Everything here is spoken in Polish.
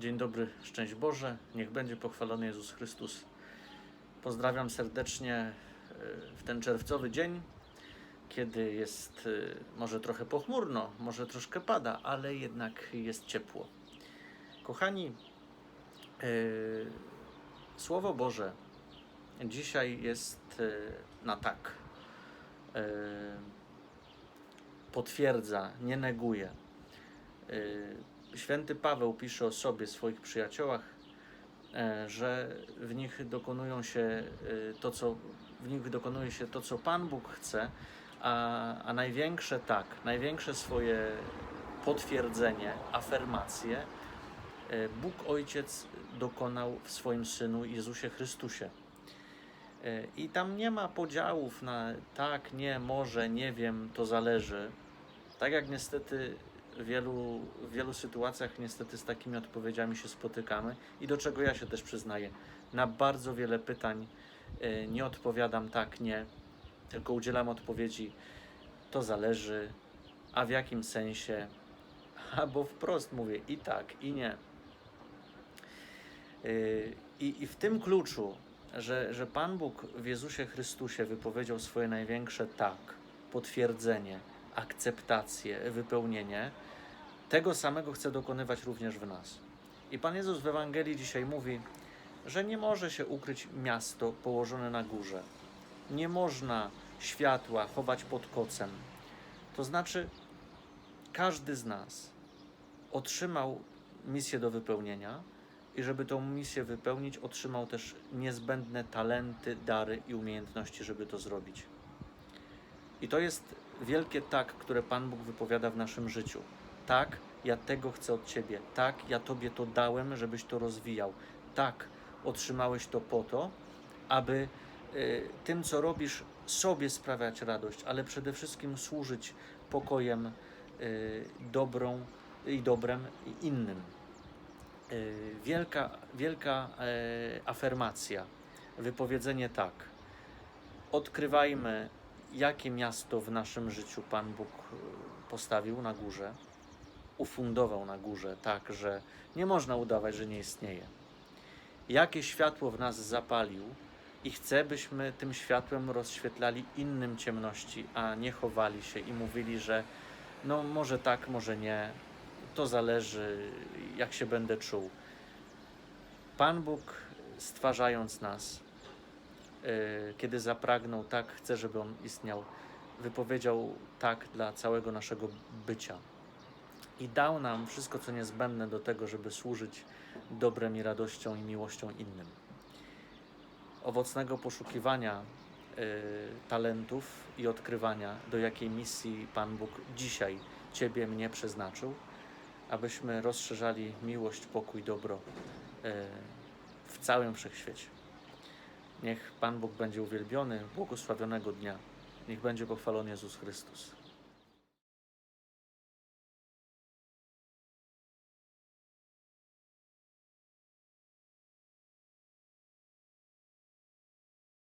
dobry, szczęść Boże, niech będzie pochwalony Jezus Chrystus. Pozdrawiam serdecznie e, w ten czerwcowy dzień, kiedy jest e, może trochę pochmurno, może troszkę pada, ale jednak jest ciepło. Kochani, e, Słowo Boże dzisiaj jest na tak. Potwierdza, nie neguje. Święty Paweł pisze o sobie, swoich przyjaciołach, e, że w nich dokonują się e, to, co w nich dokonuje się to, co Pan Bóg chce, a, a największe tak, największe swoje potwierdzenie, afirmacje e, Bóg Ojciec dokonał w swoim Synu Jezusie Chrystusie. I tam nie ma podziałów na tak, nie, może, nie wiem, to zależy. Tak jak niestety w wielu, w wielu sytuacjach niestety z takimi odpowiedziami się spotykamy i do czego ja się też przyznaję. Na bardzo wiele pytań e, nie odpowiadam tak, nie, tylko udzielam odpowiedzi to zależy, a w jakim sensie, albo wprost mówię i tak, i nie. Yy, I, I w tym kluczu, że, że Pan Bóg w Jezusie Chrystusie wypowiedział swoje największe tak, potwierdzenie, akceptację, wypełnienie, tego samego chce dokonywać również w nas. I Pan Jezus w Ewangelii dzisiaj mówi, że nie może się ukryć miasto położone na górze. Nie można światła chować pod kocem. To znaczy, każdy z nas otrzymał misję do wypełnienia i żeby tą misję wypełnić, otrzymał też niezbędne talenty, dary i umiejętności, żeby to zrobić. I to jest wielkie tak, które Pan Bóg wypowiada w naszym życiu. Tak, ja tego chcę od Ciebie. Tak, ja Tobie to dałem, żebyś to rozwijał. Tak, otrzymałeś to po to, aby y, tym, co robisz, sobie sprawiać radość, ale przede wszystkim służyć pokojem, y, dobrą i dobrem innym. Y, wielka, wielka e, afirmacja, wypowiedzenie tak. Odkrywajmy, jakie miasto w naszym życiu Pan Bóg e, postawił na górze, ufundował na górze, tak, że nie można udawać, że nie istnieje. Jakie światło w nas zapalił i chce, byśmy tym światłem rozświetlali innym ciemności, a nie chowali się i mówili, że no może tak, może nie, to zależy, jak się będę czuł. Pan Bóg, stwarzając nas, kiedy zapragnął, tak chce, żeby On istniał, wypowiedział tak dla całego naszego bycia. I dał nam wszystko, co niezbędne do tego, żeby służyć dobrem i radością i miłością innym. Owocnego poszukiwania yy, talentów i odkrywania, do jakiej misji Pan Bóg dzisiaj Ciebie, mnie przeznaczył, abyśmy rozszerzali miłość, pokój, dobro e, w całym wszechświecie. Niech Pan Bóg będzie uwielbiony, błogosławionego dnia. Niech będzie pochwalony Jezus Chrystus.